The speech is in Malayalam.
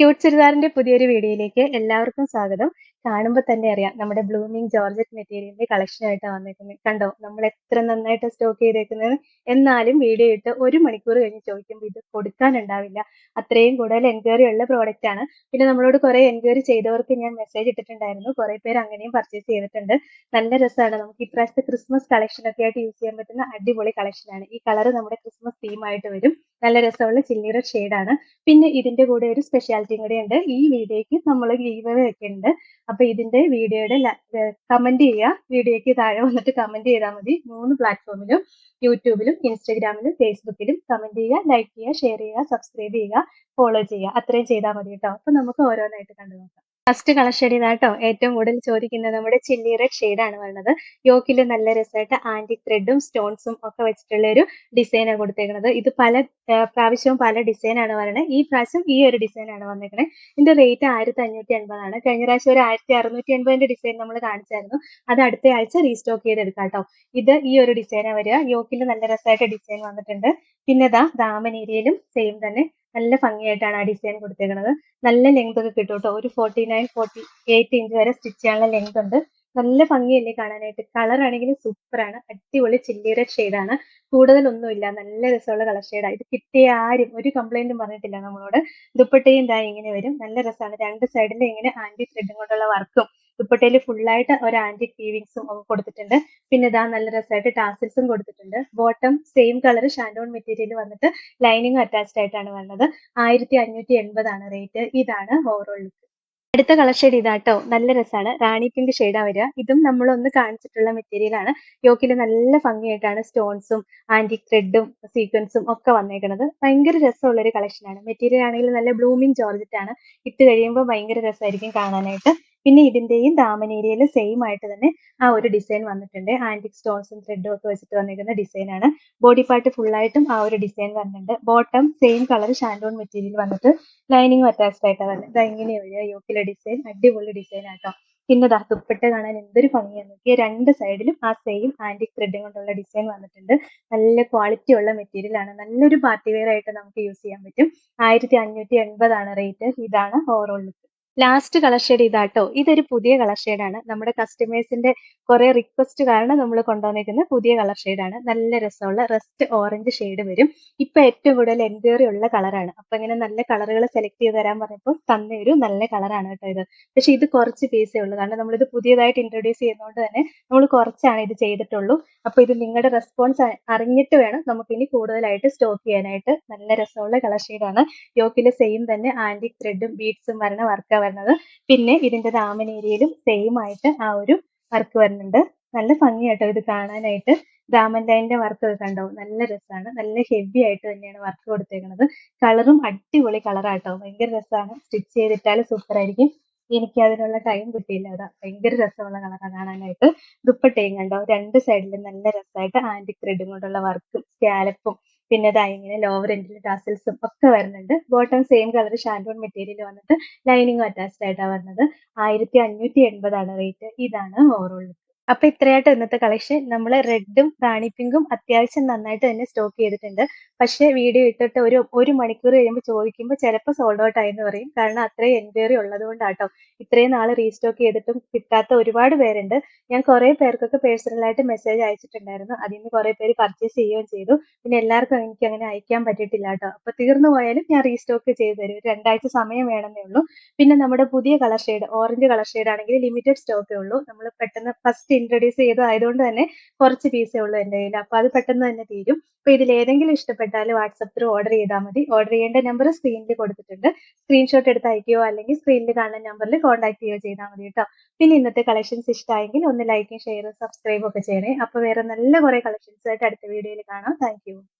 ക്യൂട്ട് ചുരിദാറിന്റെ പുതിയൊരു വീഡിയോയിലേക്ക് എല്ലാവർക്കും സ്വാഗതം. കാണുമ്പോൾ തന്നെ അറിയാം നമ്മുടെ ബ്ലൂമിങ് ജോർജറ്റ് മെറ്റീരിയലിന്റെ കളക്ഷൻ ആയിട്ടാണ് വന്നേക്കുന്നത് കണ്ടോ? നമ്മൾ എത്ര നന്നായിട്ട് സ്റ്റോക്ക് ചെയ്തേക്കുന്നത് എന്നാലും വീഡിയോ ഇട്ട് ഒരു മണിക്കൂർ കഴിഞ്ഞ് ചോദിക്കുമ്പോൾ ഇത് കൊടുക്കാനുണ്ടാവില്ല. അത്രയും കൂടുതൽ എൻക്വയറി ഉള്ള പ്രോഡക്റ്റ് ആണ്. പിന്നെ നമ്മളോട് കുറെ എൻക്വയറി ചെയ്തവർക്ക് ഞാൻ മെസ്സേജ് ഇട്ടിട്ടുണ്ടായിരുന്നു. കുറെ പേര് അങ്ങനെയും പർച്ചേസ് ചെയ്തിട്ടുണ്ട്. നല്ല രസമാണ് നമുക്ക് ഇപ്രാവശ്യത്തെ ക്രിസ്മസ് കളക്ഷൻ ഒക്കെ ആയിട്ട് യൂസ് ചെയ്യാൻ പറ്റുന്ന അടിപൊളി കളക്ഷൻ ആണ്. ഈ കളർ നമ്മുടെ ക്രിസ്മസ് തീം ആയിട്ട് വരും. നല്ല രസമുള്ള ചില്ലിയുടെ ആണ്. പിന്നെ ഇതിന്റെ കൂടെ ഒരു സ്പെഷ്യാലിറ്റിയും കൂടെ ഉണ്ട് ഈ വീഡിയോക്ക് നമ്മൾ ഗീവ് വെക്കുന്നുണ്ട്. അപ്പൊ ഇതിന്റെ വീഡിയോയുടെ കമന്റ് ചെയ്യുക. വീഡിയോയ്ക്ക് താഴെ വന്നിട്ട് കമന്റ് ചെയ്താൽ മതി. മൂന്ന് പ്ലാറ്റ്ഫോമിലും യൂട്യൂബിലും ഇൻസ്റ്റഗ്രാമിലും ഫേസ്ബുക്കിലും കമന്റ് ചെയ്യുക ലൈക്ക് ചെയ്യുക ഷെയർ ചെയ്യുക സബ്സ്ക്രൈബ് ചെയ്യുക ഫോളോ ചെയ്യുക. അത്രയും ചെയ്താൽ മതി കേട്ടോ. അപ്പൊ നമുക്ക് ഓരോന്നായിട്ട് കണ്ടു നോക്കാം ഫസ്റ്റ് കളർ ഷെയ്ഡ് ഏറ്റവും കൂടുതൽ ചോദിക്കുന്നത് നമ്മുടെ ചില്ലി റെഡ് ആണ് വരുന്നത്. യോക്കിൽ നല്ല രസമായിട്ട് ആന്റി ത്രെഡും സ്റ്റോൺസും ഒക്കെ വെച്ചിട്ടുള്ള ഒരു ഡിസൈനാണ് കൊടുത്തേക്കുന്നത് ഇത് പല പ്രാവശ്യവും പല ഡിസൈനാണ് വരണത് ഈ പ്രാവശ്യം ഈ ഒരു ഡിസൈനാണ് വന്നേക്കുന്നത് ഇതിന്റെ റേറ്റ് ആയിരത്തി അഞ്ഞൂറ്റി എൺപതാണ് കഴിഞ്ഞ പ്രാവശ്യം ഒരു ആയിരത്തി അറുന്നൂറ്റി എൺപതിന്റെ ഡിസൈൻ നമ്മൾ കാണിച്ചായിരുന്നു. അത് അടുത്ത ആഴ്ച റീസ്റ്റോക്ക് ചെയ്തെടുക്കാം കേട്ടോ ഇത് ഈ ഒരു ഡിസൈനാണ് വരിക. യോക്കിൽ നല്ല രസമായിട്ട് ഡിസൈൻ വന്നിട്ടുണ്ട്. പിന്നെ ദാ ദാമൻ ഏരിയയിലും സെയിം തന്നെ. നല്ല ഭംഗിയായിട്ടാണ് ആ ഡിസൈൻ കൊടുത്തേക്കുന്നത് നല്ല ലെങ്ത് ഒക്കെ കിട്ടും കേട്ടോ ഒരു forty nine forty eight inch വരെ സ്റ്റിച്ച് ചെയ്യാനുള്ള ലെങ്ത് ഉണ്ട്. നല്ല ഭംഗിയല്ലേ കാണാനായിട്ട്? കളർ ആണെങ്കിലും ആണ്. അടിപൊളി ചില്ലി റെഡ് ആണ്. കൂടുതലൊന്നുമില്ല നല്ല രസമുള്ള കളർ ഷെയ്ഡാണ് ഇത് കിട്ടിയ ആരും ഒരു കംപ്ലൈന്റും പറഞ്ഞിട്ടില്ല നമ്മളോട്. ദുപ്പട്ടയും ഇതാ ഇങ്ങനെ വരും. നല്ല രസമാണ് രണ്ട് സൈഡിലും ഇങ്ങനെ ആന്റി ത്രെഡും കൊണ്ടുള്ള വർക്കും ദുപ്പട്ടയിൽ ഫുള്ളായിട്ട് ഒരു ആന്റിക് വീവിങ്സും കൊടുത്തിട്ടുണ്ട്. പിന്നെ ഇതാ നല്ല രസമായിട്ട് ടാസിൽസും കൊടുത്തിട്ടുണ്ട്. ബോട്ടം സെയിം കളർ ഷാൻഡോൺ മെറ്റീരിയൽ വന്നിട്ട് ലൈനിങ് അറ്റാച്ച്ഡ് ആയിട്ടാണ് വന്നത്. ആയിരത്തി അഞ്ഞൂറ്റി എൺപതാണ് റേറ്റ് ഇതാണ് ഓവറോൾ ലുക്ക് അടുത്ത കളർ ഷെയ്ഡ് ഇതാട്ടോ നല്ല രസമാണ്. റാണി പിങ്ക് ഷെയ്ഡാ വരിക. ഇതും നമ്മൾ ഒന്ന് കാണിച്ചിട്ടുള്ള മെറ്റീരിയൽ ആണ്. യോക്കിൽ നല്ല ഭംഗിയായിട്ടാണ് സ്റ്റോൺസും ആന്റിക് ത്രെഡും സീക്വൻസും ഒക്കെ വന്നേക്കുന്നത് ഭയങ്കര രസമുള്ള ഒരു കളക്ഷനാണ് മെറ്റീരിയൽ ആണെങ്കിൽ നല്ല ബ്ലൂമിങ് ജോർജറ്റ് ആണ്. ഇട്ട് കഴിയുമ്പോൾ ഭയങ്കര രസമായിരിക്കും കാണാനായിട്ട്. പിന്നെ ഇതിന്റെയും ദാമൻ ഏരിയയിൽ സെയിം ആയിട്ട് തന്നെ ആ ഒരു ഡിസൈൻ വന്നിട്ടുണ്ട്. ആന്റിക് സ്റ്റോൺസും ത്രെഡും ഒക്കെ വെച്ചിട്ട് വന്നിരിക്കുന്ന ഡിസൈൻ ആണ്. ബോഡി പാർട്ട് ഫുൾ ആയിട്ടും ആ ഒരു ഡിസൈൻ വന്നിട്ടുണ്ട്. ബോട്ടം സെയിം കളർ ഷാൻഡോൺ മെറ്റീരിയൽ വന്നിട്ട് ലൈനിങ് അറ്റാച്ച്ഡ് ആയിട്ടാണ് വരുന്നത് ഇത് ഇങ്ങനെ വരിക യോക്കിലെ ഡിസൈൻ അടിപൊളി ഡിസൈൻ ആട്ടോ. പിന്നെ ദാ ദുപ്പട്ട കാണാൻ എന്തൊരു ഭംഗിയാണ് നോക്കിയ. രണ്ട് സൈഡിലും ആ സെയിം ആന്റിക് ത്രെഡ് കൊണ്ടുള്ള ഡിസൈൻ വന്നിട്ടുണ്ട്. നല്ല ക്വാളിറ്റി ഉള്ള മെറ്റീരിയൽ ആണ്. നല്ലൊരു പാർട്ടി വെയർ ആയിട്ട് നമുക്ക് യൂസ് ചെയ്യാൻ പറ്റും. ആയിരത്തി അഞ്ഞൂറ്റി എൺപതാണ് റേറ്റ് ഇതാണ് overall look last colour shade ഇതാട്ടോ. ഇതൊരു പുതിയ കളർ ആണ്. നമ്മുടെ കസ്റ്റമേഴ്സിന്റെ കുറെ റിക്വസ്റ്റ് കാരണം നമ്മൾ കൊണ്ടുവന്നിരിക്കുന്ന പുതിയ കളർ ആണ്. നല്ല രസമുള്ള റെസ്റ്റ് ഓറഞ്ച് ഷെയ്ഡ് വരും. ഇപ്പൊ ഏറ്റവും കൂടുതൽ എൻക്വയറി ഉള്ള കളറാണ് അപ്പൊ ഇങ്ങനെ നല്ല കളറുകൾ സെലക്ട് ചെയ്ത് തരാൻ പറഞ്ഞപ്പോൾ തന്ന ഒരു നല്ല കളറാണ് കേട്ടോ ഇത്. പക്ഷെ ഇത് കുറച്ച് പീസേ ഉള്ളൂ. കാരണം നമ്മളിത് പുതിയതായിട്ട് ഇൻട്രൊഡ്യൂസ് ചെയ്യുന്നതുകൊണ്ട് തന്നെ നമ്മൾ കുറച്ചാണ് ഇത് ചെയ്തിട്ടുള്ളൂ. അപ്പൊ ഇത് നിങ്ങളുടെ റെസ്പോൺസ് അറിഞ്ഞിട്ട് വേണം നമുക്ക് ഇനി കൂടുതലായിട്ട് സ്റ്റോക്ക് ചെയ്യാനായിട്ട്. നല്ല രസമുള്ള കളർ ആണ്. യോക്കിലെ സെയിം തന്നെ ആന്റിക് ത്രെഡും ബീഡ്സും വരണ വർക്ക് വരുന്നത്. പിന്നെ ഇതിന്റെ ദാമൻ ഏരിയയിലും സെയിം ആയിട്ട് ആ ഒരു വർക്ക് വരുന്നുണ്ട്. നല്ല ഭംഗിയായിട്ടോ ഇത് കാണാനായിട്ട്. ദാമൻ ലൈനിന്റെ വർക്ക് കണ്ടോ? നല്ല രസമാണ്. നല്ല ഹെവി ആയിട്ട് തന്നെയാണ് വർക്ക് കൊടുത്തേക്കുന്നത് കളറും അടിപൊളി കളറാട്ടോ ഭയങ്കര രസമാണ്. സ്റ്റിച്ച് ചെയ്തിട്ടാൽ സൂപ്പർ ആയിരിക്കും. എനിക്ക് അതിനുള്ള ടൈം കിട്ടിയില്ല അതാ ഭയങ്കര രസമുള്ള കളറാണ് കാണാനായിട്ട്. ദുപ്പട്ടയും കണ്ടോ? രണ്ട് സൈഡിലും നല്ല രസമായിട്ട് ആന്റിക് ത്രെഡും കൊണ്ടുള്ള വർക്കും സ്കാലപ്പും പിന്നെ ദാ ഇങ്ങനെ ലോവർ എൻഡിൽ ടാസൽസും ഒക്കെ വരുന്നുണ്ട്. ബോട്ടം സെയിം കളർ ഷാൻഡോൺ മെറ്റീരിയൽ വന്നിട്ട് ലൈനിങ്ങും അറ്റാച്ച്ഡ് ആയിട്ടാണ് വരുന്നത് ആയിരത്തി അഞ്ഞൂറ്റി എൺപതാണ് റേറ്റ് ഇതാണ് ഓവറോൾ ലുക്ക് അപ്പൊ ഇത്രയായിട്ട് ഇന്നത്തെ കളക്ഷൻ നമ്മൾ റെഡും റാണി പിങ്കും അത്യാവശ്യം നന്നായിട്ട് തന്നെ സ്റ്റോക്ക് ചെയ്തിട്ടുണ്ട്. പക്ഷെ വീഡിയോ ഇട്ടിട്ട് ഒരു ഒരു മണിക്കൂർ കഴിയുമ്പോൾ ചോദിക്കുമ്പോൾ ചിലപ്പോൾ സോൾഡ് ഔട്ട് ആയെന്ന് പറയും. കാരണം അത്രയും എൻക്വയറി ഉള്ളത് കൊണ്ടാട്ടോ ഇത്രയും നാൾ റീസ്റ്റോക്ക് ചെയ്തിട്ടും കിട്ടാത്ത ഒരുപാട് പേരുണ്ട്. ഞാൻ കുറെ പേർക്കൊക്കെ പേഴ്സണലായിട്ട് മെസ്സേജ് അയച്ചിട്ടുണ്ടായിരുന്നു. അതിൽ നിന്ന് കുറെ പേര് പർച്ചേസ് ചെയ്യുകയും ചെയ്തു. പിന്നെ എല്ലാവർക്കും എനിക്ക് അങ്ങനെ അയക്കാൻ പറ്റിയിട്ടില്ല കേട്ടോ അപ്പൊ തീർന്നു പോയാലും ഞാൻ റീസ്റ്റോക്ക് ചെയ്ത് തരും. രണ്ടാഴ്ച സമയം വേണമെന്നേ ഉള്ളൂ. പിന്നെ നമ്മുടെ പുതിയ colour shade orange colour shade ആണെങ്കിൽ ലിമിറ്റഡ് സ്റ്റോക്കേ ഉള്ളൂ. നമ്മൾ പെട്ടെന്ന് ഫസ്റ്റ് ഇൻട്രൊഡ്യൂസ് ചെയ്തതായതുകൊണ്ട് തന്നെ കുറച്ച് പീസേ ഉള്ളൂ എന്റെ കയ്യിൽ. അപ്പോൾ അത് പെട്ടെന്ന് തന്നെ തീരും. അപ്പോൾ ഇതിൽ ഏതെങ്കിലും ഇഷ്ടപ്പെട്ടാൽ വാട്സപ്പ് ത്രൂ ഓർഡർ ചെയ്താൽ മതി. ഓർഡർ ചെയ്യേണ്ട നമ്പർ സ്ക്രീനിൽ കൊടുത്തിട്ടുണ്ട്. സ്ക്രീൻഷോട്ട് എടുത്ത് അയക്കുകയോ അല്ലെങ്കിൽ സ്ക്രീനിൽ കാണുന്ന നമ്പറിൽ കോൺടാക്ട് ചെയ്യുകയോ ചെയ്താൽ മതി കേട്ടോ. പിന്നെ ഇന്നത്തെ കളക്ഷൻസ് ഇഷ്ടമായെങ്കിൽ ഒന്ന് ലൈക്കും ഷെയറും സബ്സ്ക്രൈബും ഒക്കെ ചെയ്യണേ. അപ്പോൾ വേറെ നല്ല കുറേ കളക്ഷൻസ് ആയിട്ട് അടുത്ത വീഡിയോയിൽ കാണാം. താങ്ക്